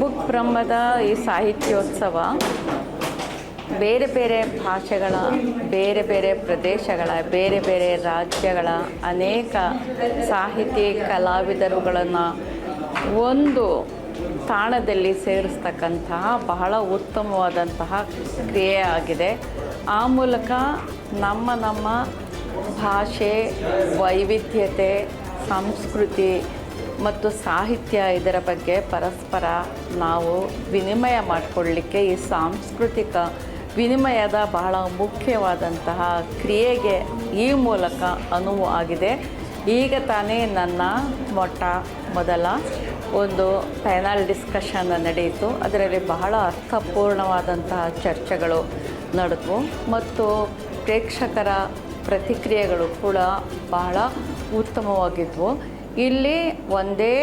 Book ಬ್ರಹ್ಮದ ಈ ಸಾಹಿತ್ಯೋತ್ಸವ ಬೇರೆ ಬೇರೆ ಭಾಷೆಗಳ, ಬೇರೆ ಬೇರೆ ಪ್ರದೇಶಗಳ, ಬೇರೆ ಬೇರೆ ರಾಜ್ಯಗಳ ಅನೇಕ ಸಾಹಿತಿ ಕಲಾವಿದರುಗಳನ್ನು ಒಂದು ತಾಣದಲ್ಲಿ ಸೇರಿಸ್ತಕ್ಕಂತಹ ಬಹಳ ಉತ್ತಮವಾದಂತಹ ಕ್ರಿಯೆ ಆಗಿದೆ. ಆ ಮೂಲಕ ನಮ್ಮ ನಮ್ಮ ಭಾಷೆ, ವೈವಿಧ್ಯತೆ, ಸಂಸ್ಕೃತಿ ಮತ್ತು ಸಾಹಿತ್ಯ ಇದರ ಬಗ್ಗೆ ಪರಸ್ಪರ ನಾವು ವಿನಿಮಯ ಮಾಡಿಕೊಳ್ಳಲಿಕ್ಕೆ ಈ ಸಾಂಸ್ಕೃತಿಕ ವಿನಿಮಯದ ಬಹಳ ಮುಖ್ಯವಾದಂತಹ ಕ್ರಿಯೆಗೆ ಈ ಮೂಲಕ ಅನುವು ಆಗಿದೆ. ಈಗ ತಾನೇ ನನ್ನ ಮೊಟ್ಟ ಮೊದಲ ಒಂದು ಪ್ಯಾನಲ್ ಡಿಸ್ಕಷನ್ ನಡೆಯಿತು. ಅದರಲ್ಲಿ ಬಹಳ ಅರ್ಥಪೂರ್ಣವಾದಂತಹ ಚರ್ಚೆಗಳು ನಡೆದವು ಮತ್ತು ಪ್ರೇಕ್ಷಕರ ಪ್ರತಿಕ್ರಿಯೆಗಳು ಕೂಡ ಬಹಳ ಉತ್ತಮವಾಗಿದ್ವು. ಇಲ್ಲಿ ಒಂದೇ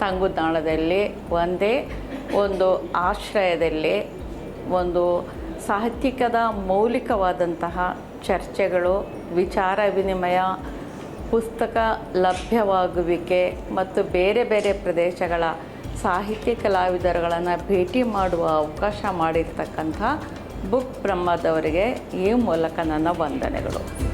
ತಂಗುದಾಣದಲ್ಲಿ, ಒಂದೇ ಒಂದು ಆಶ್ರಯದಲ್ಲಿ, ಒಂದು ಸಾಹಿತ್ಯಿಕದ ಮೌಲಿಕವಾದಂತಹ ಚರ್ಚೆಗಳು, ವಿಚಾರ ವಿನಿಮಯ, ಪುಸ್ತಕ ಲಭ್ಯವಾಗುವಿಕೆ ಮತ್ತು ಬೇರೆ ಬೇರೆ ಪ್ರದೇಶಗಳ ಸಾಹಿತ್ಯ ಕಲಾವಿದರುಗಳನ್ನು ಭೇಟಿ ಮಾಡುವ ಅವಕಾಶ ಮಾಡಿರ್ತಕ್ಕಂಥ ಬುಕ್ ಬ್ರಹ್ಮದವರಿಗೆ ಈ ಮೂಲಕ ನನ್ನ ವಂದನೆಗಳು.